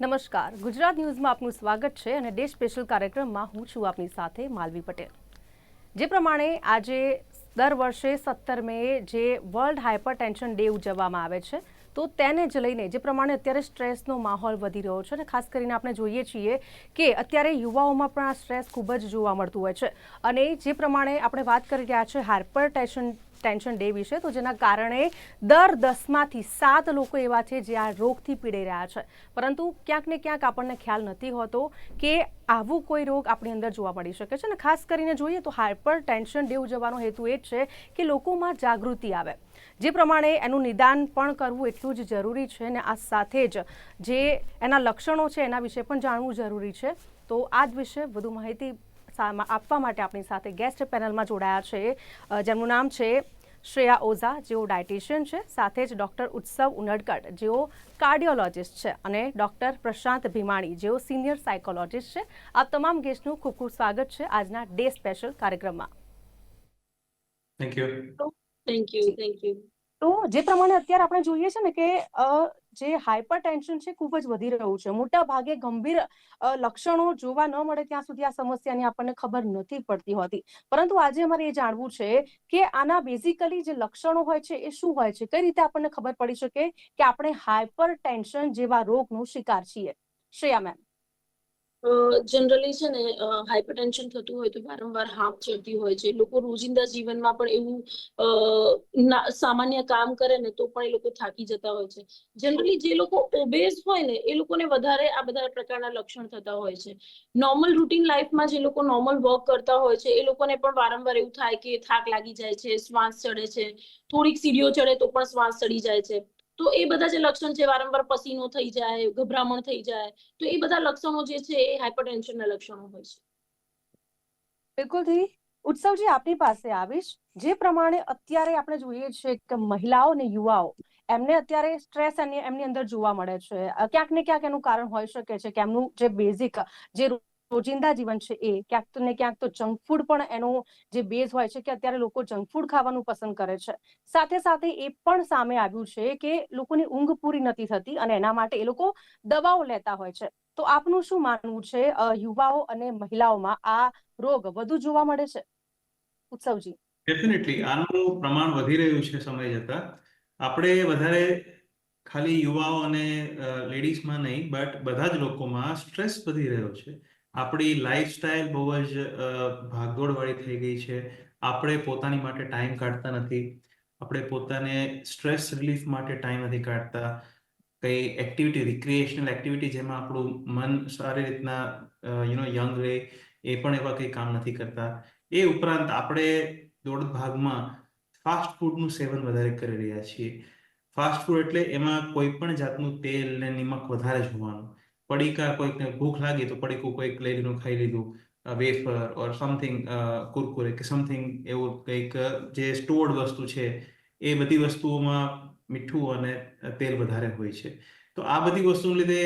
નમસ્કાર. ગુજરાત ન્યૂઝમાં આપનું સ્વાગત છે અને ડે સ્પેશિયલ કાર્યક્રમમાં હું છું આપની સાથે માલવી પટેલ. જે પ્રમાણે આજે દર વર્ષે સત્તર મે જે વર્લ્ડ હાઇપર ટેન્શન ડે ઉજવવામાં આવે છે, તો તેને જ લઈને જે પ્રમાણે અત્યારે સ્ટ્રેસનો માહોલ વધી રહ્યો છે અને ખાસ કરીને આપણે જોઈએ છીએ કે અત્યારે યુવાઓમાં પણ આ સ્ટ્રેસ ખૂબ જ જોવા મળતું હોય છે. અને જે પ્રમાણે આપણે વાત કરી રહ્યા છે હાઇપર ટેન્શન ટેન્શન ડે વિશે, તો જેના કારણે દર દસમાંથી સાત લોકો એવા છે જે આ રોગથી પીડાઈ રહ્યા છે. પરંતુ ક્યાંક ને ક્યાંક આપણને ખ્યાલ નથી હોતો કે આવું કોઈ રોગ આપણી અંદર જોવા મળી શકે છે. અને ખાસ કરીને જોઈએ તો હાઇપર ટેન્શન ડે ઉજવવાનો હેતુ એ જ છે કે લોકોમાં જાગૃતિ આવે. જે પ્રમાણે એનું નિદાન પણ કરવું એટલું જ જરૂરી છે અને આ સાથે જ જે એના લક્ષણો છે એના વિશે પણ જાણવું જરૂરી છે. તો આ જ વિશે વધુ માહિતી આપવા માટે આપણી સાથે ગેસ્ટ પેનલમાં જોડાયા છે. જેમનું નામ છે શ્રેયા ઓઝા જેઓ ડાયટિશિયન છે સાથે જ ડૉક્ટર ઉત્સવ ઉનડકટ જેઓ કાર્ડિયોલોજિસ્ટ છે અને ડૉક્ટર પ્રશાંત ભીમાણી જેઓ સિનિયર સાયકોલોજિસ્ટ છે. આ તમામ ગેસ્ટનું ખૂબ ખૂબ સ્વાગત છે આજના ડે સ્પેશિયલ કાર્યક્રમમાં. Thank you thank you thank you તો જે પ્રમાણે અત્યારે આપણે જોઈએ છે ને કે જે હાઇપર ટેન્શન છે ખૂબ જ વધી રહ્યું છે. મોટા ભાગે ગંભીર લક્ષણો જોવા ન મળે ત્યાં સુધી આ સમસ્યાની આપણને ખબર નથી પડતી હોતી. પરંતુ આજે અમારે એ જાણવું છે કે આના બેઝિકલી જે લક્ષણો હોય છે એ શું હોય છે? કઈ રીતે આપણને ખબર પડી શકે કે આપણે હાઇપર ટેન્શન જેવા રોગનો શિકાર છીએ? શ્રેયા મેમ જનરલી છે ને હાઇપરટેન્શન થતું હોય તો વારંવાર હાંફ ચડતી હોય છે. લોકો રોજિંદા જીવનમાં પણ એવું સામાન્ય કામ કરે ને તો પણ એ લોકો થાકી જતા હોય છે. જનરલી જે લોકો ઓબેઝ હોય ને, એ લોકોને વધારે આ બધા પ્રકારના લક્ષણ થતા હોય છે. નોર્મલ રૂટીન લાઈફમાં જે લોકો નોર્મલ વર્ક કરતા હોય છે, એ લોકોને પણ વારંવાર એવું થાય કે થાક લાગી જાય છે, શ્વાસ ચડે છે. થોડીક સીડીઓ ચડે તો પણ શ્વાસ ચડી જાય છે. તો એ બધા જે લક્ષણ છે, વારંવાર પસીનો થઈ જાય, ગભરામણ થઈ જાય, તો એ બધા લક્ષણો જે છે, એ હાઇપરટેન્શનના લક્ષણો હોય છે. બિલકુલથી ઉત્સવજી આપની પાસે આવીશ. જે પ્રમાણે અત્યારે આપણે જોઈએ છે કે મહિલાઓ અને યુવાઓ, એમને અત્યારે સ્ટ્રેસ એમની અંદર જોવા મળે છે. ક્યાંક ને ક્યાંક એનું કારણ હોઈ શકે છે કે એમનું જે બેઝિક જે રોજિંદા જીવન છે એ. ક્યાંક ને ક્યાંક તો જંક ફૂડ પણ એનો જે બેઝ હોય છે કે અત્યારે લોકો જંક ફૂડ ખાવાનું પસંદ કરે છે. સાથે સાથે એ પણ સામે આવ્યું છે કે લોકોની ઊંઘ પૂરી નથી થતી અને એના માટે એ લોકો દવાઓ લેતા હોય છે. તો આપનું શું માનવું છે યુવાઓ અને મહિલાઓમાં આ રોગ વધુ જોવા મળે છે? ઉત્સવજી. ડેફિનેટલી આનું પ્રમાણ વધી રહ્યું છે સમય જતા. આપણે વધારે ખાલી યુવાઓ અને લેડીઝમાં નહીં બટ બધા જ લોકોમાં સ્ટ્રેસ વધી રહ્યો છે. આપણી લાઈફસ્ટાઈલ બહુ જ ભાગદોડવાળી થઈ ગઈ છે. આપણે પોતાની માટે ટાઈમ કાઢતા નથી. આપણે પોતાને સ્ટ્રેસ રિલીફ માટે ટાઈમ નથી કાઢતા. કઈ એક્ટિવિટી રિક્રિએશનલ એક્ટિવિટી જેમાં આપણું મન સારી રીતના યુ નો યંગ રહે, એ પણ એવા કંઈ કામ નથી કરતા. એ ઉપરાંત આપણે દોડ ભાગમાં ફાસ્ટ ફૂડનું સેવન વધારે કરી રહ્યા છીએ. ફાસ્ટ ફૂડ એટલે એમાં કોઈ પણ જાતનું તેલ ને નિમક વધારે જોવાનું પડીકા કોઈકને ભૂખ લાગી તો પડીકું કોઈક લઈ ખાઈ લીધું વેફર ઓર સમથિંગ કુરકુરે કે સમથિંગ એવું કંઈક જે સ્ટોર્ડ વસ્તુ છે, એ બધી વસ્તુઓમાં મીઠું અને તેલ વધારે હોય છે. તો આ બધી વસ્તુને લીધે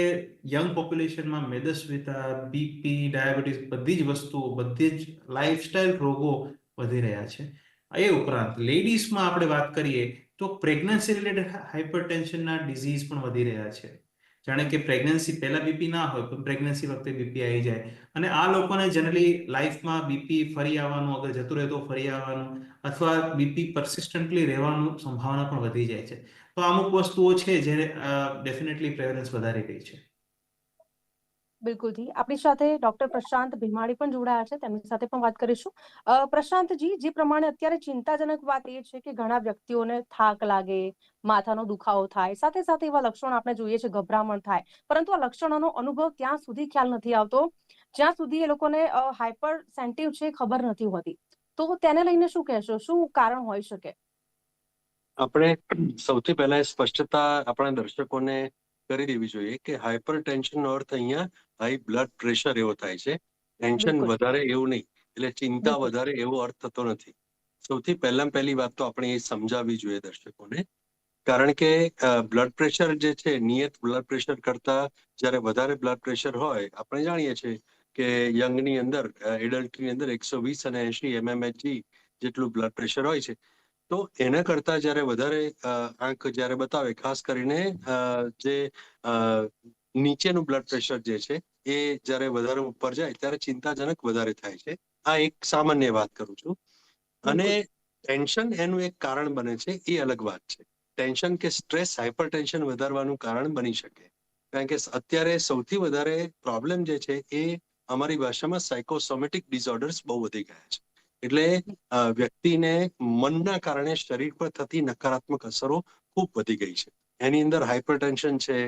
યંગ પોપ્યુલેશનમાં મેદસ્વીતા બીપી ડાયાબિટીસ બધી જ વસ્તુઓ, બધી જ લાઇફસ્ટાઇલ રોગો વધી રહ્યા છે. એ ઉપરાંત લેડીઝમાં આપણે વાત કરીએ તો પ્રેગ્નન્સી રિલેટેડ હાઇપરટેન્શનના ડિઝીઝ પણ વધી રહ્યા છે. જાણે કે પ્રેગ્નન્સી પહેલા બીપી ના હોય, પણ પ્રેગ્નન્સી વખતે બીપી આવી જાય. અને આ લોકોને જનરલી લાઈફમાં બીપી ફરી આવવાનું, અગર જતું રહે તો ફરી આવવાનું, અથવા બીપી પરસિસ્ટન્ટલી રહેવાનું સંભાવના પણ વધી જાય છે. તો અમુક વસ્તુઓ છે જે ડેફિનેટલી પ્રેવલન્સ વધારી ગઈ છે. બિલકુલથી આપણી સાથે ડોક્ટર પ્રશાંત ભીમાણી પણ જોડાયા છે. તેમની સાથે પણ વાત કરીશું. પ્રશાંતજી જે પ્રમાણે અત્યારે ચિંતાજનક વાત એ છે કે ઘણા વ્યક્તિઓને થાક લાગે, માથાનો દુખાવો થાય, સાથે સાથે એવા લક્ષણો આપણે જોઈએ છે, ગભરામણ થાય. પરંતુ આ લક્ષણોનો અનુભવ ત્યાં સુધી ખ્યાલ નથી આવતો? જ્યાં સુધી એ લોકોને હાઈપર સેન્ટિવ છે ખબર નથી હોતી. તો તેને લઈને શું કહેશો? શું કારણ હોઈ શકે? આપણે સૌથી પહેલા સ્પષ્ટતા આપણા દર્શકોને કરી દેવી જોઈએ કે હાઇપર ટેન્શનનો અર્થ અહીંયા હાઈ બ્લડ પ્રેશર એવો થાય છે. ટેન્શન વધારે એવું નહીં એટલે ચિંતા વધારે એવો અર્થ થતો નથી. સૌથી પહેલા પહેલી વાત તો આપણે એ સમજાવવી જોઈએ દર્શકોને. કારણ કે બ્લડ પ્રેશર જે છે નિયત બ્લડ પ્રેશર કરતા જ્યારે વધારે બ્લડ પ્રેશર હોય આપણે જાણીએ છીએ કે યંગની અંદર એડલ્ટની અંદર એકસો વીસ અને એંશી એમએમએચજી જેટલું બ્લડ પ્રેશર હોય છે. તો એના કરતા જ્યારે વધારે આંક જ્યારે બતાવે ખાસ કરીને જે નીચેનું બ્લડ પ્રેશર જે છે એ જ્યારે વધારે ઉપર જાય ત્યારે ચિંતાજનક વધારે થાય છે. આ એક સામાન્ય વાત કરું છું. અને ટેન્શન એનું એક કારણ બને છે એ અલગ વાત છે. ટેન્શન કે સ્ટ્રેસ હાઇપર ટેન્શન વધારવાનું કારણ બની શકે. કારણ કે અત્યારે સૌથી વધારે પ્રોબ્લેમ જે છે એ અમારી ભાષામાં સાયકોસોમેટિક ડિસઓર્ડર્સ બહુ વધી ગયા છે. એટલે વ્યક્તિને મનના કારણે શરીર પર થતી નકારાત્મક અસરો ખૂબ વધી ગઈ છે. એની અંદર હાઇપરટેન્શન છે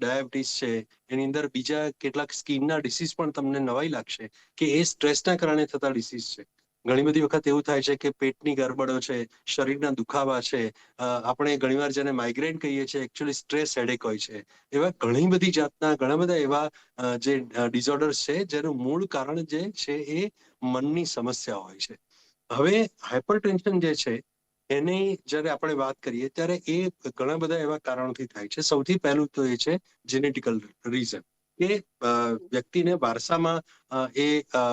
ડાયાબિટીસ છે, એની અંદર બીજા કેટલાક સ્કીનના ડિસીઝ પણ તમને નવાઈ લાગશે કે એ સ્ટ્રેસના કારણે થતા ડિસીઝ છે. ઘણી બધી વખત એવું થાય છે કે પેટની ગરબડો છે, શરીરના દુખાવા છે આપણે ઘણીવાર જેને માઇગ્રેન કહીએ છીએ એકચ્યુઅલી સ્ટ્રેસ હેડેક હોય છે. એવા ઘણી બધી જાતના, ઘણા બધા એવા જે ડિઝોર્ડર્સ છે, જેનું મૂળ કારણ જે છે એ મનની સમસ્યા હોય છે. હવે હાઇપરટેન્શન જે છે, એની જ્યારે આપણે વાત કરીએ, ત્યારે એ ઘણા બધા એવા કારણોથી થાય છે. સૌથી પહેલું તો એ છે જેનેટિકલ રીઝન કે વ્યક્તિને વારસામાં એ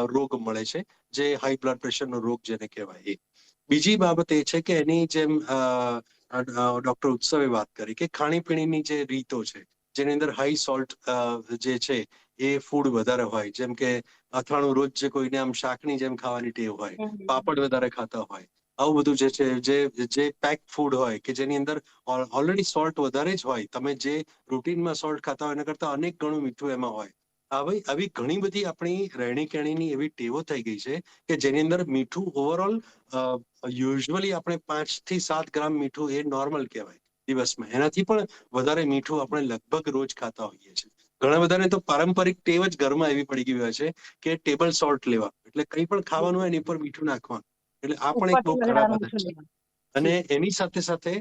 રોગ મળે છે જે હાઈ બ્લડ પ્રેશરનો રોગ જેને કહેવાય એ. બીજી બાબત એ છે કે એની જેમ ડોક્ટર ઉત્સવે વાત કરી કે ખાણીપીણીની જે રીતો છે જેની અંદર હાઈ સોલ્ટ જે છે એ ફૂડ વધારે હોય. જેમ કે અથાણું રોજ જે કોઈને આમ શાકની જેમ ખાવાની ટેવ હોય પાપડ વધારે ખાતા હોય આવું બધું જે છે, જે જે પેક ફૂડ હોય કે જેની અંદર ઓલરેડી સોલ્ટ વધારે જ હોય, તમે જે રૂટીનમાં સોલ્ટ ખાતા હોય એના કરતા અનેક ગણું મીઠું એમાં હોય. આવી આવી ઘણી બધી આપણી રહેણી કહેણીની એવી ટેવો થઈ ગઈ છે કે જેની અંદર મીઠું ઓવરઓલ યુઝ્યુઅલી આપણે પાંચથી સાત ગ્રામ મીઠું એ નોર્મલ કહેવાય દિવસમાં. એનાથી પણ વધારે મીઠું આપણે લગભગ રોજ ખાતા હોઈએ છીએ. ઘણા બધાને તો પારંપરિક ટેવ જ ઘરમાં એવી પડી ગઈ હોય છે કે ટેબલ સોલ્ટ લેવા. એટલે કંઈ પણ ખાવાનું હોય એની પર મીઠું નાખવાનું. એટલે આ પણ એક બહુ ખરાબ આદત છે. અને એની સાથે સાથે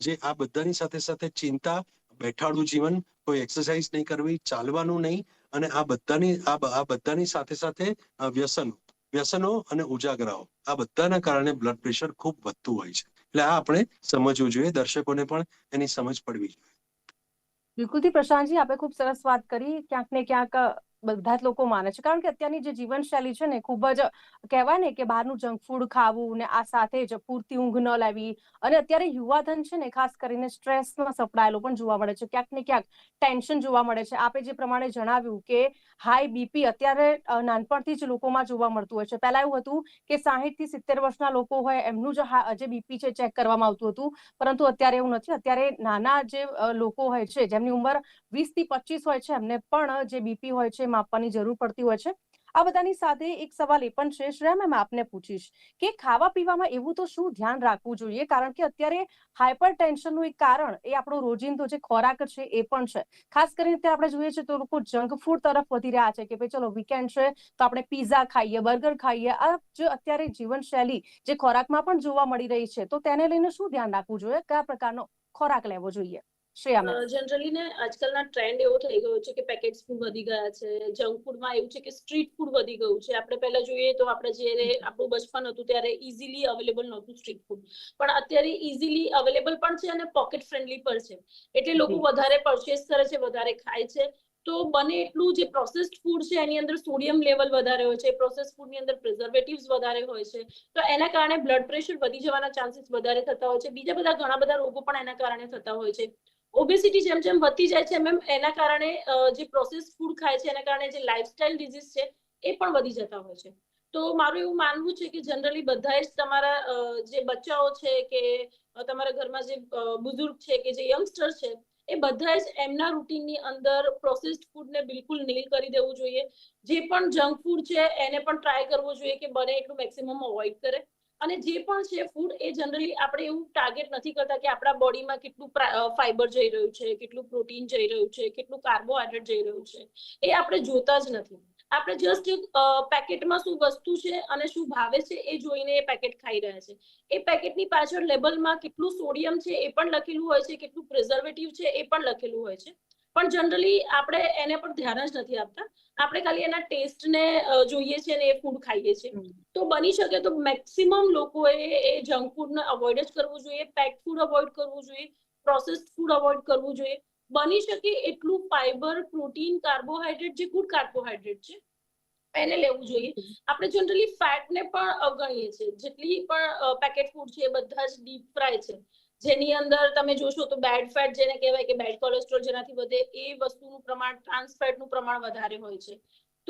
જે આ બધાની સાથે સાથે ચિંતા બેઠાડું જીવન કોઈ એક્સરસાઇઝ નહીં કરવી ચાલવાનું નહીં અને આ બધાની આ બધાની સાથે સાથે વ્યસનો વ્યસનો અને ઉજાગરાઓ આ બધાના કારણે બ્લડ પ્રેશર ખૂબ વધતું હોય છે. એટલે આ આપણે સમજવું જોઈએ દર્શકોને પણ એની સમજ પડવી જોઈએ. બિલકુલથી પ્રશાંતજી આપે ખૂબ સરસ વાત કરી. ક્યાંક ને ક્યાંક બધા જ લોકો માને છે. કારણ કે અત્યારની જે જીવનશૈલી છે ને ખૂબ જ કહેવાય ને કે બહારનું જંક ફૂડ ખાવું ને આ સાથે જ પૂરતી ઊંઘ ન લેવી અને અત્યારે યુવાધન છે ને, ખાસ કરીને સ્ટ્રેસમાં સપડાયેલો પણ જોવા મળે છે. ક્યાંક ને ક્યાંક ટેન્શન જોવા મળે છે. આપે જે પ્રમાણે જણાવ્યું કે હાઈ બીપી અત્યારે નાનપણથી જ લોકોમાં જોવા મળતું હોય છે. પહેલા એવું હતું કે સાહીઠથી સિત્તેર વર્ષના લોકો હોય એમનું જ બીપી છે ચેક કરવામાં આવતું હતું. પરંતુ અત્યારે એવું નથી. અત્યારે નાના જે લોકો હોય છે, જેમની ઉંમર વીસથી પચીસ હોય છે, એમને પણ જે બીપી હોય છે માપવાની જરૂર પડતી હોય છે. આ બધાની સાથે એક સવાલ એ પણ છે. શ્રેયા મેમ આપને પૂછીશ કે ખાવા પીવામાં એવું તો શું ધ્યાન રાખવું જોઈએ? કારણ કે અત્યારે હાઇપર ટેન્શનનું એક કારણ એ આપણો રોજિંદો જે ખોરાક છે એ પણ છે. ખાસ કરીને અત્યારે આપણે જોઈએ છે તો લોકો જંક ફૂડ તરફ વધી રહ્યા છે કે ભાઈ ચલો વીકેન્ડ છે તો આપણે પીઝા ખાઈએ બર્ગર ખાઈએ. આ જે અત્યારે જીવનશૈલી જે ખોરાકમાં પણ જોવા મળી રહી છે તો તેને લઈને શું ધ્યાન રાખવું જોઈએ? કયા પ્રકારનો ખોરાક લેવો જોઈએ? જનરલી ને આજકાલના ટ્રેન્ડ એવો થઈ ગયો છે કે પેકેટ્સ ફૂડ વધી ગયા છે જંક ફૂડમાં એવું છે કે સ્ટ્રીટ ફૂડ વધી ગયું છે. આપણે પહેલા જોઈએ તો આપણે જ્યારે આપણું બચપન હતું ત્યારે ઇઝીલી અવેલેબલ નહોતું સ્ટ્રીટ ફૂડ પણ અત્યારે ઇઝીલી અવેલેબલ પણ છે અને પોકેટ ફ્રેન્ડલી પણ છે. એટલે લોકો વધારે પરચેસ કરે છે વધારે ખાય છે. તો બને એટલું જે પ્રોસેસ્ડ ફૂડ છે એની અંદર સોડિયમ લેવલ વધારે હોય છે પ્રોસેસ ફૂડની અંદર પ્રિઝર્વેટિવ્સ વધારે હોય છે. તો એના કારણે બ્લડ પ્રેશર વધી જવાના ચાન્સીસ વધારે થતા હોય છે. બીજા બધા ઘણા બધા રોગો પણ એના કારણે થતા હોય છે. ઓબેસિટી જેમ જેમ વધતી જાય છે એમ એના કારણે જે પ્રોસેસ ફૂડ ખાય છે, એના કારણે જે લાઇફસ્ટાઇલ ડિઝીઝ છે, એ પણ વધી જતા હોય છે. તો મારું એવું માનવું છે કે જનરલી બધાએ જ તમારા જે બચ્ચાઓ છે કે તમારા ઘરમાં જે બુઝુર્ગ છે કે જે યંગસ્ટર છે, એ બધા જ એમના રૂટીનની અંદર પ્રોસેસ્ડ ફૂડને બિલકુલ નીલ કરી દેવું જોઈએ. જે પણ જંક ફૂડ છે, એને પણ ટ્રાય કરવો જોઈએ કે બને એટલું મેક્સિમમ અવોઇડ કરે. અને જે પણ છે ફૂડ એ જનરલી આપણે એવું ટાર્ગેટ નથી કરતા કે આપણા બોડીમાં કેટલું ફાઈબર જઈ રહ્યું છે, કેટલું પ્રોટીન જઈ રહ્યું છે, કેટલું કાર્બોહાઈડ્રેટ જઈ રહ્યું છે, એ આપણે જોતા જ નથી. આપણે જસ્ટ પેકેટમાં શું વસ્તુ છે અને શું ભાવે છે એ જોઈને એ પેકેટ ખાઈ રહ્યા છે. એ પેકેટની પાછળ લેબલમાં કેટલું સોડિયમ છે એ પણ લખેલું હોય છે, કેટલું પ્રિઝર્વેટિવ છે એ પણ લખેલું હોય છે. પણ જનરલી આપણે એને પર ધ્યાન જ નથી આપતા. આપણે ખાલી એના ટેસ્ટને જોઈએ છીએ અને એ ફૂડ ખાઈએ છીએ. તો બની શકે તો મેક્સિમમ લોકોએ એ જંક ફૂડને અવોઇડ જ કરવું જોઈએ પેક ફૂડ અવોઇડ કરવું જોઈએ પ્રોસેસ્ડ ફૂડ અવોઇડ કરવું જોઈએ. બની શકે એટલું ફાઈબર પ્રોટીન કાર્બોહાઈડ્રેટ જે ગુડ કાર્બોહાઈડ્રેટ છે એને લેવું જોઈએ. આપણે જનરલી ફેટને પણ અવગણીએ છીએ. જેટલી પણ પેકેટ ફૂડ છે એ બધા જ ડીપ ફ્રાય છે. જેની અંદર તમે જોશો તો બેડ ફેટ જેને કહેવાય કે બેડ કોલેસ્ટ્રોલ જેનાથી વધે એ વસ્તુનું પ્રમાણ ટ્રાન્સ ફેટનું પ્રમાણ વધારે હોય છે.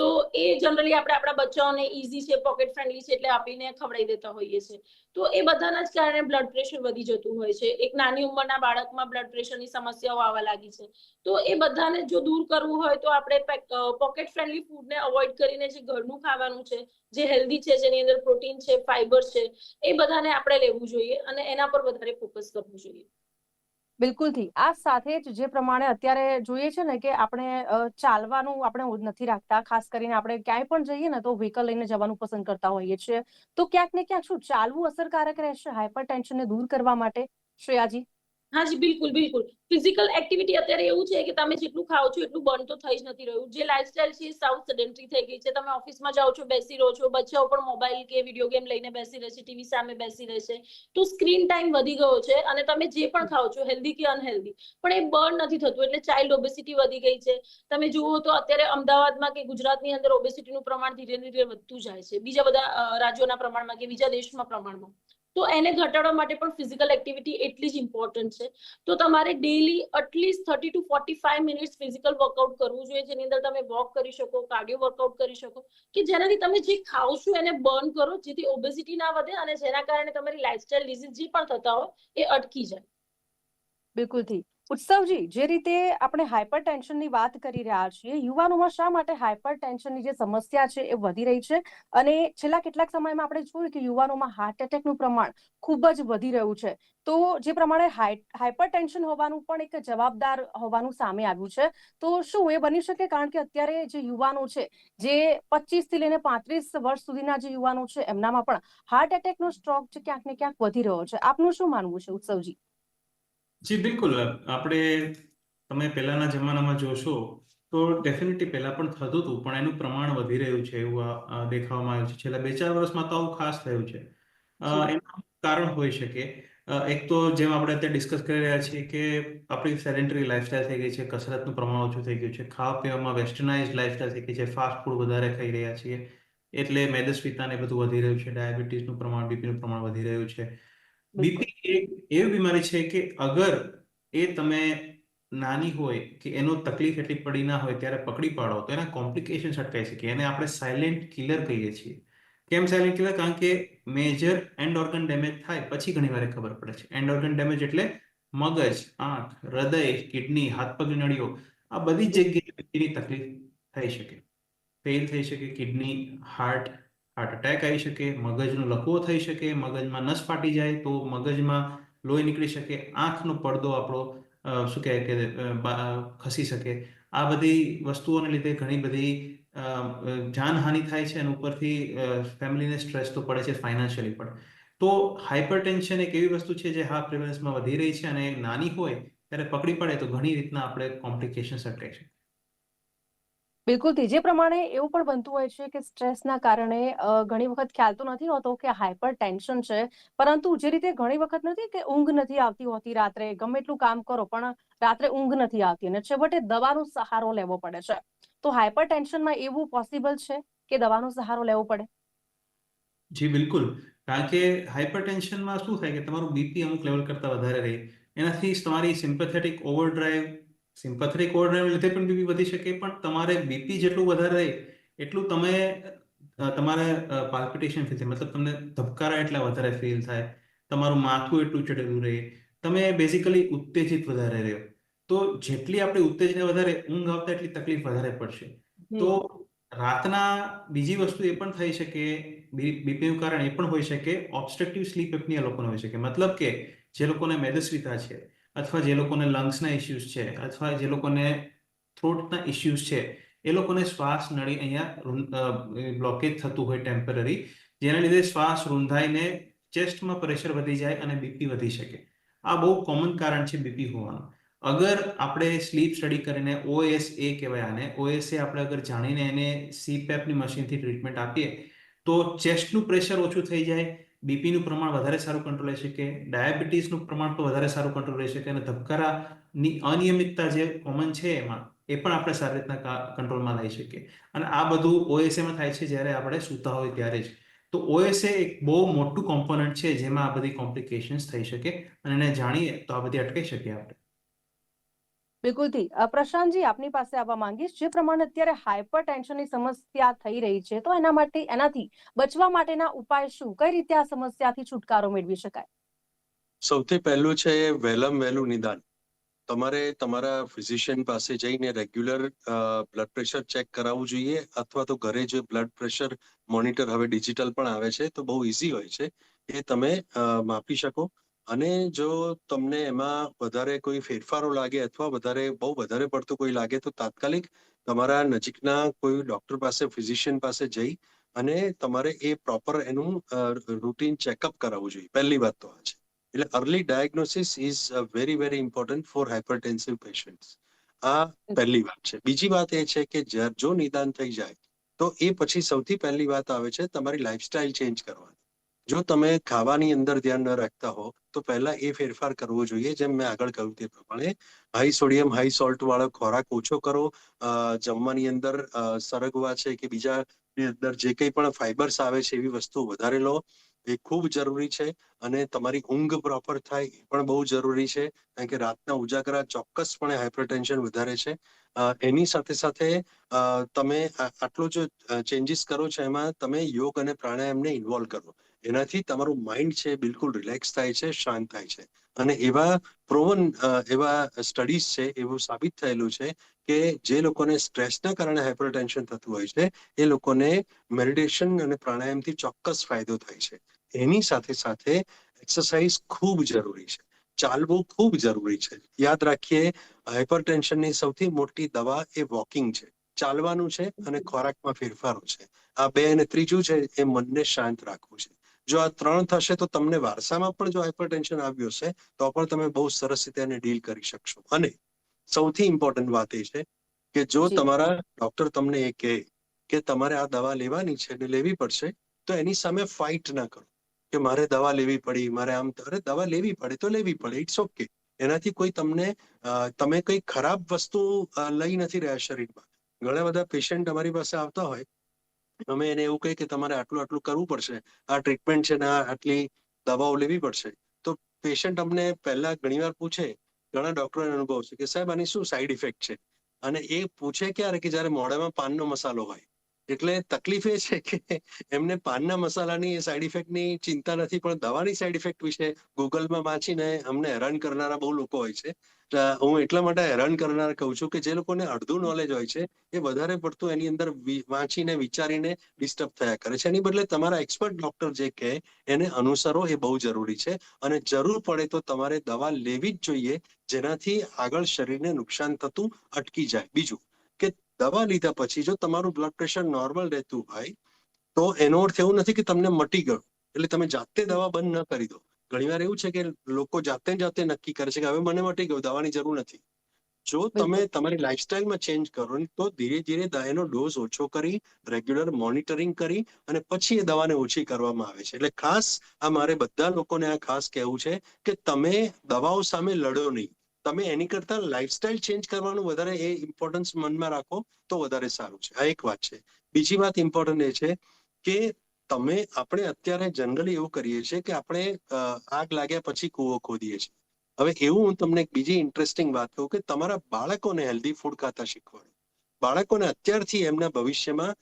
તો એ જનરલી આપણે આપણા બચ્ચાઓને ઇઝી છે પોકેટ ફ્રેન્ડલી છે એટલે આપીને ખવડાવી દેતા હોઈએ છીએ તો એ બધાના જ કારણે બ્લડ પ્રેશર વધી જતું હોય છે. એક નાની ઉંમરના બાળકમાં બ્લડ પ્રેશરની સમસ્યાઓ આવવા લાગી છે. તો એ બધાને જો દૂર કરવું હોય તો આપણે પોકેટ ફ્રેન્ડલી ફૂડને અવોઇડ કરીને જે ઘરનું ખાવાનું છે, જે હેલ્ધી છે, જેની અંદર પ્રોટીન છે ફાઈબર છે, એ બધાને આપણે લેવું જોઈએ અને એના પર વધારે ફોકસ કરવું જોઈએ. બિલકુલથી આ સાથે જ જે પ્રમાણે અત્યારે જોઈએ છે ને કે આપણે ચાલવાનું આપણે નથી રાખતા. ખાસ કરીને આપણે ક્યાંય પણ જઈએ ને તો વ્હીકલ લઈને જવાનું પસંદ કરતા હોઈએ છીએ. તો ક્યાંક ને ક્યાંક શું ચાલવું અસરકારક રહેશે? હાઇપર ટેન્શનને દૂર કરવા માટે? શ્રેયાજી? હાજી બિલકુલ બિલકુલ. ફિઝિકલ એક્ટિવિટી અત્યારે એવું છે કે તમે જેટલું ખાઓ છો એટલું બર્ન તો થઈ જ નથી રહ્યું. જે લાઇફસ્ટાઇલ છે એ સેડેન્ટરી થઈ ગઈ છે. તમે ઓફિસમાં જાઓ છો, બેસી રહો છો, બચ્ચાઓ પણ મોબાઈલ કે વીડિયો ગેમ લઈને બેસી રહેશે ટીવી સામે બેસી રહેશે. તો સ્ક્રીન ટાઈમ વધી ગયો છે અને તમે જે પણ ખાઓ છો હેલ્ધી કે અનહેલ્ધી પણ એ બર્ન નથી થતું. એટલે ચાઇલ્ડ ઓબેસિટી વધી ગઈ છે. તમે જુઓ તો અત્યારે અમદાવાદમાં કે ગુજરાતની અંદર ઓબેસિટીનું પ્રમાણ ધીરે ધીરે વધતું જાય છે. બીજા બધા રાજ્યોના પ્રમાણમાં કે બીજા દેશમાં પ્રમાણમાં. તો એને ઘટાડવા માટે પણ ફિઝિકલ એક્ટિવિટી એટલી જ ઇમ્પોર્ટન્ટ છે. તો તમારે daily at least thirty to forty five minutes physical workout કરવું જોઈએ, જેની અંદર તમે વોક કરી શકો કાર્ડિયો વર્કઆઉટ કરી શકો, કે જેનાથી તમે જે ખાવ છો એને બર્ન કરો, જેથી ઓબેસિટી ના વધે અને જેના કારણે તમારી લાઇફસ્ટાઇલ ડિઝીઝ જે પણ થતા હોય એ અટકી જાય. બિલકુલથી. ઉત્સવજી, જે રીતે આપણે હાઇપર ટેન્શનની વાત કરી રહ્યા છીએ, યુવાનોમાં શા માટે હાઇપર ટેન્શનની જે સમસ્યા છે એ વધી રહી છે? અને છેલ્લા કેટલાક સમયમાં આપણે જોયું કે યુવાનોમાં હાર્ટ એટેકનું પ્રમાણ ખૂબ જ વધી રહ્યું છે. તો જે પ્રમાણે હાઇપર ટેન્શન હોવાનું પણ એક જવાબદાર હોવાનું સામે આવ્યું છે. તો શું એ બની શકે? કારણ કે અત્યારે જે યુવાનો છે, જે પચીસથી લઈને પાંત્રીસ વર્ષ સુધીના જે યુવાનો છે, એમનામાં પણ હાર્ટ એટેકનો સ્ટ્રોક છે ક્યાંક ને ક્યાંક વધી રહ્યો છે. આપનું શું માનવું છે ઉત્સવજી? જી બિલકુલ. આપણે તમે પહેલાના જમાનામાં જોશો તો ડેફિનેટલી પહેલા પણ થતું હતું પણ એનું પ્રમાણ વધી રહ્યું છે એવું દેખાવામાં આવ્યું છે. છેલ્લા બે ચાર વર્ષમાં તો આવું ખાસ થયું છે. એનું કારણ હોઈ શકે. એક તો જેમ આપણે અત્યારે ડિસ્કસ કરી રહ્યા છીએ કે આપણી સેડેન્ટરી લાઈફસ્ટાઈલ થઈ ગઈ છે કસરતનું પ્રમાણ ઓછું થઈ ગયું છે ખાવા પીવામાં વેસ્ટર્નાઇઝ લાઈફસ્ટાઈલ થઈ ગઈ છે ફાસ્ટ ફૂડ વધારે ખાઈ રહ્યા છીએ એટલે મેદસ્વીતા ને બધું વધી રહ્યું છે ડાયાબિટીસનું પ્રમાણ બીપીનું પ્રમાણ વધી રહ્યું છે. બીપી એક એવી બીમારી છે કે અગર એ તમે નાની હોય કે એનો તકલીફ એટલી પડી ના હોય ત્યારે પકડી પાડો, તો એના કોમ્પ્લિકેશન્સ અટકાઈ શકે એને આપણે સાયલેન્ટ કિલર કહીએ છીએ. કેમ સાયલેન્ટ કિલર? કારણ કે મેજર એન્ડ ઓર્ગન ડેમેજ થાય પછી ઘણી વાર ખબર પડે છે. એન્ડ ઓર્ગન ડેમેજ એટલે મગજ, આંખ, હૃદય, કિડની, હાથ પગ નળીઓ, આ બધી જગ્યાએ તકલીફ થઈ શકે. ફેલ થઈ શકે કિડની, હાર્ટ હાર્ટ અટેક આવી શકે, મગજનો લકવો થઈ શકે, મગજમાં નસ ફાટી જાય તો મગજમાં લોહી નીકળી શકે, આંખનો પડદો આપણો શું કહેવાય કે ખસી શકે. આ બધી વસ્તુઓને લીધે ઘણી બધી જાનહાનિ થાય છે અને ઉપરથી ફેમિલીને સ્ટ્રેસ તો પડે છે ફાઇનાન્શિયલી પણ. તો હાઇપર ટેન્શન એક એવી વસ્તુ છે જે હા પ્રિવેલન્સમાં વધી રહી છે અને નાની હોય ત્યારે પકડી પડે તો ઘણી રીતના આપણે કોમ્પ્લિકેશન્સ અટકાઈ શકે બિલકુલથી જે પ્રમાણે એવું પણ બનતું હોય છે કે સ્ટ્રેસના કારણે ઘણી વખત ખ્યાલ તો નથી હોતો કે હાઈપર ટેન્શન છે. પરંતુ જે રીતે ઘણી વખત નથી કે ઊંઘ નથી આવતી હોતી રાત્રે, ગમે એટલું કામ કરો પણ રાત્રે ઊંઘ નથી આવતી અને છેવટે દવાનો સહારો લેવો પડે છે. તો હાઈપર ટેન્શનમાં એવું પોસિબલ છે કે દવાનો સહારો લેવો પડે? જી, બિલકુલ. કારણ કે હાઈપર ટેન્શનમાં શું થાય કે તમારું બીપી અમુક લેવલ કરતાં વધારે રહે. એનાથી તમારી સિમ્પેથેટિક ઓવરડ્રાઈવ સિમ્પેથેટિક કોડને લીધે પણ બીપી વધી શકે પણ તમારે બીપી જેટલું વધારે એટલું તમે તમારે પાલ્પિટેશન ફીલ થાય. મતલબ તમને ધબકારા એટલા વધારે ફીલ થાય તમારું માથું એટલું ચડેલું રહે તમે બેઝિકલી ઉત્તેજિત વધારે રહ્યો. તો જેટલી આપણે ઉત્તેજના વધારે ઊંઘ આવતા એટલી તકલીફ વધારે પડશે. તો રાતના બીજી વસ્તુ એ પણ થઈ શકે બીપીનું કારણ એ પણ હોઈ શકે ઓબસ્ટ્રક્ટિવ સ્લીપ એપનિયા લોકોને હોઈ શકે. મતલબ કે જે લોકોને મેદસ્વીતા છે અથવા જે લોકોને લંગ્સના ઇશ્યુઝ છે, અથવા જે લોકોને થ્રોટના ઇશ્યુઝ છે, એ લોકોને શ્વાસ નળી અહીંયા બ્લોકેજ થતું હોય ટેમ્પરરી જેના લીધે શ્વાસ રૂંધાઈને ચેસ્ટમાં પ્રેશર વધી જાય અને બીપી વધી શકે. આ બહુ કોમન કારણ છે બીપી હોવાનું. અગર આપણે સ્લીપ સ્ટડી કરીને ઓએસ એ કહેવાય આને ઓએસ એ આપણે અગર જાણીને એને સીપેપની મશીનથી ટ્રીટમેન્ટ આપીએ, તો ચેસ્ટનું પ્રેશર ઓછું થઈ જાય બીપીનું પ્રમાણ વધારે સારું કંટ્રોલ રહી શકે ડાયાબિટીસનું પ્રમાણ પણ વધારે સારું કંટ્રોલ રહી શકે અને ધબકારાની અનિયમિતતા જે કોમન છે એમાં, એ પણ આપણે સારી રીતના કંટ્રોલમાં લઈ શકીએ. અને આ બધું ઓએસએમાં થાય છે જ્યારે આપણે સૂતા હોય ત્યારે જ. તો ઓએસએ એક બહુ મોટું કોમ્પોનન્ટ છે જેમાં આ બધી કોમ્પ્લિકેશન્સ થઈ શકે અને એને જાણીએ તો આ બધી અટકાઈ શકીએ આપણે. બિલકુલથી પ્રશાંતજી, આપની પાસે આવવા માંગીશ. જે પ્રમાણે અત્યારે હાઇપર ટેન્શનની સમસ્યા થઈ રહી છે, તો એના માટે, એનાથી બચવા માટેના ઉપાય શું? કઈ રીતે આ સમસ્યાથી છુટકારો મેળવી શકાય? સૌથી પહેલું છે વહેલમ વહેલું નિદાન. તમારે તમારા ફિઝિશિયન પાસે જઈને રેગ્યુલર બ્લડ પ્રેશર ચેક કરાવવું જોઈએ, અથવા તો ઘરે જે બ્લડ પ્રેશર મોનિટર હવે ડિજિટલ પણ આવે છે, તો બહુ ઇઝી હોય છે. એ તમે માપી શકો. અને જો તમને એમાં વધારે કોઈ ફેરફારો લાગે અથવા વધારે, બહુ વધારે પડતું કોઈ લાગે તો તાત્કાલિક તમારા નજીકના કોઈ ડોક્ટર પાસે, ફિઝિશિયન પાસે જઈ અને તમારે એ પ્રોપર એનું રૂટીન ચેકઅપ કરાવવું જોઈએ. પહેલી વાત તો આ છે. એટલે early diagnosis is very very important for hypertensive patients. આ પહેલી વાત છે. બીજી વાત એ છે કે જો નિદાન થઈ જાય તો એ પછી સૌથી પહેલી વાત આવે છે તમારી લાઇફસ્ટાઇલ ચેન્જ કરવાની. જો તમે ખાવાની અંદર ધ્યાન ન રાખતા હો, તો પહેલા એ ફેરફાર કરવો જોઈએ. જેમ મેં આગળ કહ્યું તે પ્રમાણે હાઈ સોડિયમ હાઈ સોલ્ટ વાળો ખોરાક ઓછો કરો. જમવાની અંદર સરગવા છે કે બીજા ની અંદર જે કંઈ પણ ફાઈબર્સ આવે છે એવી વસ્તુ વધારે લો. એ ખૂબ જરૂરી છે અને તમારી ઊંઘ પ્રોપર થાય એ પણ બહુ જરૂરી છે. કારણ કે રાતના ઉજાગરા ચોક્કસપણે હાઇપરટેન્શન વધારે છે. એની સાથે સાથે તમે આટલો જો ચેન્જીસ કરો છો એમાં તમે યોગ અને પ્રાણાયામને ઇન્વોલ્વ કરો. એનાથી તમારું માઇન્ડ છે, બિલકુલ રિલેક્સ થાય છે, શાંત થાય છે. અને એવા પ્રોવન એવા સ્ટડીઝ છે, એવું સાબિત થયેલું છે કે જે લોકોને સ્ટ્રેસના કારણે હાઇપરટેન્શન થતું હોય છે, એ લોકોને મેડિટેશન અને પ્રાણાયામથી ચોક્કસ ફાયદો થાય છે. એની સાથે સાથે એક્સરસાઇઝ ખૂબ જરૂરી છે. ચાલવું ખૂબ જરૂરી છે. યાદ રાખીએ હાઇપરટેન્શનની સૌથી મોટી દવા એ વોકિંગ છે. ચાલવાનું છે અને ખોરાકમાં ફેરફારો છે. આ બે અને ત્રીજું છે, એ મનને શાંત રાખવું છે. જો આ ત્રણ થશે તો તમને વારસામાં પણ જો હાઇપરટેન્શન આવ્યું હશે તો પણ તમે બહુ સરસ રીતે એને ડીલ કરી શકશો. અને સૌથી ઇમ્પોર્ટન્ટ વાત એ છે કે જો તમારા ડોક્ટર તમને એ કહે કે તમારે આ દવા લેવાની છે ને લેવી પડશે તો એની સામે ફાઇટ ના કરો. કે મારે દવા લેવી પડી મારે આમ અરે દવા લેવી પડે તો લેવી પડે ઇટ્સ ઓકે એનાથી કોઈ તમને તમે કઈ ખરાબ વસ્તુ લઈ નથી રહ્યા શરીરમાં. ઘણા બધા પેશન્ટ અમારી પાસે આવતા હોય અમે એને એવું કહીએ કે તમારે આટલું આટલું કરવું પડશે. આ ટ્રીટમેન્ટ છે ને આટલી દવાઓ લેવી પડશે. તો પેશન્ટ અમને પહેલા ઘણીવાર પૂછે, ઘણા ડોક્ટરો અનુભવ છે કે સાહેબ આની શું સાઈડ ઇફેક્ટ છે? અને એ પૂછે ક્યારે? કે જ્યારે મોઢામાં પાનનો મસાલો હોય. એટલે તકલીફ એ છે કે એમને પાનના મસાલાની સાઈડ ઇફેક્ટની ચિંતા નથી, પણ દવાની સાઈડ ઇફેક્ટ વિશે ગૂગલમાં વાંચીને અમને હેરાન કરનારા બહુ લોકો હોય છે. હું એટલા માટે હેરાન કરનાર કહું છું કે જે લોકોને અડધું નોલેજ હોય છે, એ વધારે પડતું એની અંદર વાંચીને, વિચારીને ડિસ્ટર્બ થયા કરે છે. એની બદલે તમારા એક્સપર્ટ ડોક્ટર જે કહે, એને અનુસરો એ બહુ જરૂરી છે. અને જરૂર પડે તો તમારે દવા લેવી જ જોઈએ, જેનાથી આગળ શરીરને નુકસાન થતું અટકી જાય. બીજું કે દવા લીધા પછી જો તમારું બ્લડ પ્રેશર નોર્મલ રહેતું હોય તો એનો અર્થ એવું નથી કે તમને મટી ગયું. એટલે તમે જાતે દવા બંધ ન કરી દો. ઘણીવાર એવું છે કે લોકો જાતે જાતે નક્કી કરે છે કે હવે મને મટી ગયું દવાની જરૂર નથી. જો તમે તમારી લાઈફસ્ટાઈલમાં ચેન્જ કરો તો ધીરે ધીરે એનો ડોઝ ઓછો કરી રેગ્યુલર મોનિટરિંગ કરી અને પછી એ દવાને ઓછી કરવામાં આવે છે. એટલે ખાસ આ મારે બધા લોકોને આ ખાસ કહેવું છે કે તમે દવાઓ સામે લડો નહીં. તમે એની કરતા લાઈફસ્ટાઈલ ચેન્જ કરવાનું વધારે એ ઇમ્પોર્ટન્સ મનમાં રાખો તો વધારે સારું છે. આ એક વાત છે. બીજી વાત ઇમ્પોર્ટન્ટ એ છે કે તમે આપણે અત્યારે જનરલી એવું કરીએ છીએ કે આપણે આગ લાગ્યા પછી કૂવો ખોદીએ છીએ. હવે એવું હું તમને એક બીજી ઇન્ટરેસ્ટિંગ વાત કહું કે તમારા બાળકોને હેલ્ધી ફૂડ ખાતા શીખવાડો. બાળકોને અત્યારથી એમના ભવિષ્યમાં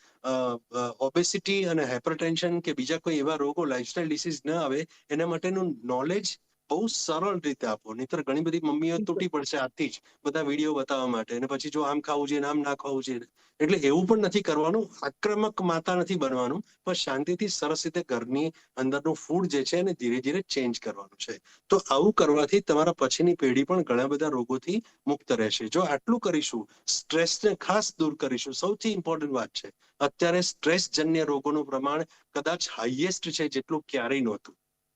ઓબેસિટી અને હાઇપરટેન્શન કે બીજા કોઈ એવા રોગો લાઇફસ્ટાઇલ ડિસીઝ ન આવે, એના માટેનું નોલેજ બહુ સરળ રીતે આપો નહીતર ઘણી બધી મમ્મીઓ તૂટી પડશે આથી જ બધા વીડિયો બતાવવા માટે અને પછી જો આમ ખાવું જોઈએ આમ ના ખાવું જોઈએ એટલે એવું પણ નથી કરવાનું આક્રમક માતા નથી બનવાનું પણ શાંતિથી સરસ રીતે ઘરની અંદરનું ફૂડ જે છે એને ધીરે ધીરે ચેન્જ કરવાનું છે. તો આવું કરવાથી તમારા પછીની પેઢી પણ ઘણા બધા રોગોથી મુક્ત રહેશે. જો આટલું કરીશું સ્ટ્રેસને ખાસ દૂર કરીશું સૌથી ઇમ્પોર્ટન્ટ વાત છે અત્યારે સ્ટ્રેસ જન્ય રોગોનું પ્રમાણ કદાચ હાઈએસ્ટ છે જેટલું ક્યારેય નહોતું.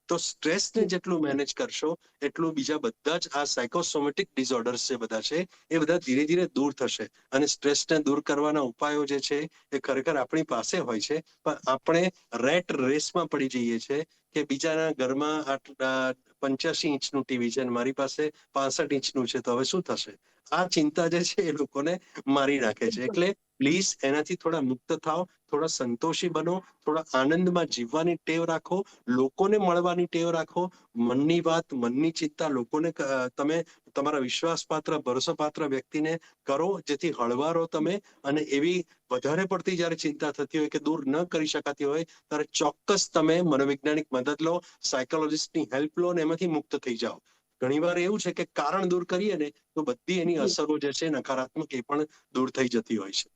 તો સ્ટ્રેસને જેટલું મેનેજ કરશો એટલું બીજા બધા જ આ સાયકોસોમેટિક ડિસઓર્ડર્સ જે બધા છે એ બધા ધીરે ધીરે દૂર થશે. અને સ્ટ્રેસને દૂર કરવાના ઉપાયો જે છે એ ખરેખર આપણી પાસે હોય છે. પણ આપણે રેટ રેસમાં પડી જઈએ છે કે બીજાના ઘરમાં આટલા પંચ્યાસી ઇંચનું ટીવી છે અને મારી પાસે પાસઠ ઇંચનું છે તો હવે શું થશે? આ ચિંતા જે છે એ લોકોને મારી નાખે છે. એટલે પ્લીઝ એનાથી થોડા મુક્ત થાઓ થોડા સંતોષી બનો થોડા આનંદમાં જીવવાની ટેવ રાખો લોકોને મળવાની ટેવ રાખો. મનની વાત મનની ચિંતા લોકોને તમે તમારા વિશ્વાસપાત્ર ભરોસાપાત્ર વ્યક્તિને કરો જેથી હળવા રહો તમે અને એવી વધારે પડતી જ્યારે ચિંતા થતી હોય કે દૂર ન કરી શકાતી હોય ત્યારે ચોક્કસ તમે મનોવૈજ્ઞાનિક મદદ લો સાયકોલોજીસ્ટની હેલ્પ લો અને એમાંથી મુક્ત થઈ જાઓ. ઘણીવાર એવું છે કે કારણ દૂર કરીએ ને તો બધી એની અસરો જે છે નકારાત્મક એ પણ દૂર થઈ જતી હોય છે.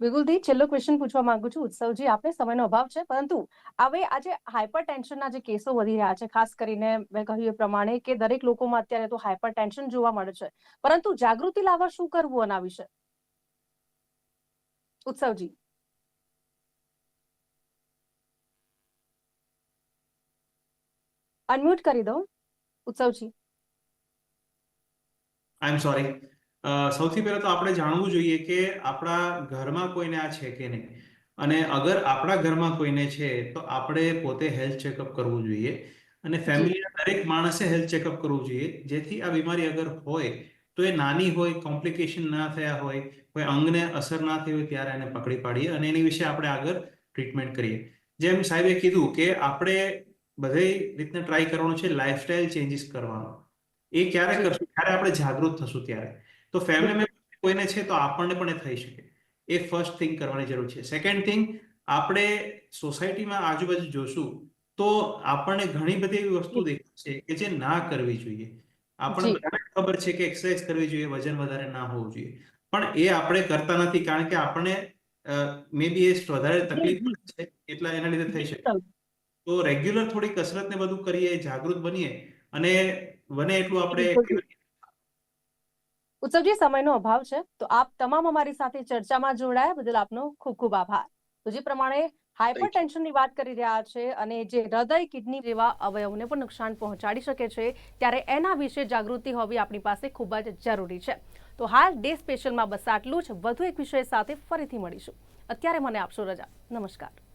બિલકુલથી છેલ્લો ક્વેશ્ચન પૂછવા માંગુ છું. ઉત્સવજી, આપને સમયનો અભાવ છે, પરંતુ હવે આજે હાઇપર ટેન્શનના જે કેસો વધી રહ્યા છે, ખાસ કરીને મેં કહ્યું એ પ્રમાણે કે દરેક લોકોમાં અત્યારે તો હાઇપર ટેન્શન જોવા મળે છે. પરંતુ જાગૃતિ લાવવા શું કરવું આના વિશે? ઉત્સવજી. અનમ્યુટ કરી દો ઉત્સવજી. આઈ એમ સોરી સૌથી પહેલા તો આપણે જાણવું જોઈએ કે આપણા ઘરમાં કોઈને આ છે કે નહીં. અને અગર આપણા ઘરમાં કોઈને છે તો આપણે પોતે હેલ્થ ચેકઅપ કરવું જોઈએ. અને ફેમિલીના દરેક માણસે હેલ્થ ચેકઅપ કરવું જોઈએ. જેથી આ બીમારી અગર હોય તો એ નાની હોય કોમ્પ્લિકેશન ના થયા હોય કોઈ અંગને અસર ના થઈ હોય ત્યારે એને પકડી પાડીએ અને એની વિશે આપણે આગળ ટ્રીટમેન્ટ કરીએ. જેમ સાહેબે કીધું કે આપણે બધી રીતને ટ્રાય કરવાનું છે લાઇફસ્ટાઇલ ચેન્જીસ કરવાનો. એ ક્યારે કરશું? ક્યારે આપણે જાગૃત થશું ત્યારે. તો ફેમિલી મેમ્બર કોઈને છે તો આપણને પણ થઈ શકે. એ ફર્સ્ટ થિંગ કરવાની જરૂર છે. સેકન્ડ થિંગ આપણે સોસાયટીમાં આજુબાજુ જોશું તો આપણને ઘણી બધી એવી વસ્તુ દેખાશે કે જે ના કરવી જોઈએ. આપણને ખબર છે કે એક્સરસાઇઝ કરવી જોઈએ વજન વધારે ના હોવું જોઈએ. પણ એ આપણે કરતા નથી કારણ કે આપણને મે બી એ વધારે તકલીફ છે એટલા એના લીધે થઈ શકે. તો રેગ્યુલર થોડી કસરત ને બધું કરીએ જાગૃત બનીએ અને બને એટલું આપણે. ઉત્સવજી સમયનો અભાવ છે. તો આપ તમામ અમારી સાથે ચર્ચામાં જોડાયા. બદલ આપનો ખૂબ ખૂબ આભાર. તો જે પ્રમાણે હાઇપર ટેન્શનની વાત કરી રહ્યા છે અને જે હૃદય કિડની જેવા અવયવને પણ નુકસાન પહોંચાડી શકે છે ત્યારે એના વિશે જાગૃતિ હોવી આપણી પાસે ખૂબ જ જરૂરી છે. તો હાલ ડે સ્પેશિયલમાં બસ આટલું જ. વધુ એક વિષય સાથે ફરીથી મળીશું. અત્યારે મને આપશો રજા. નમસ્કાર.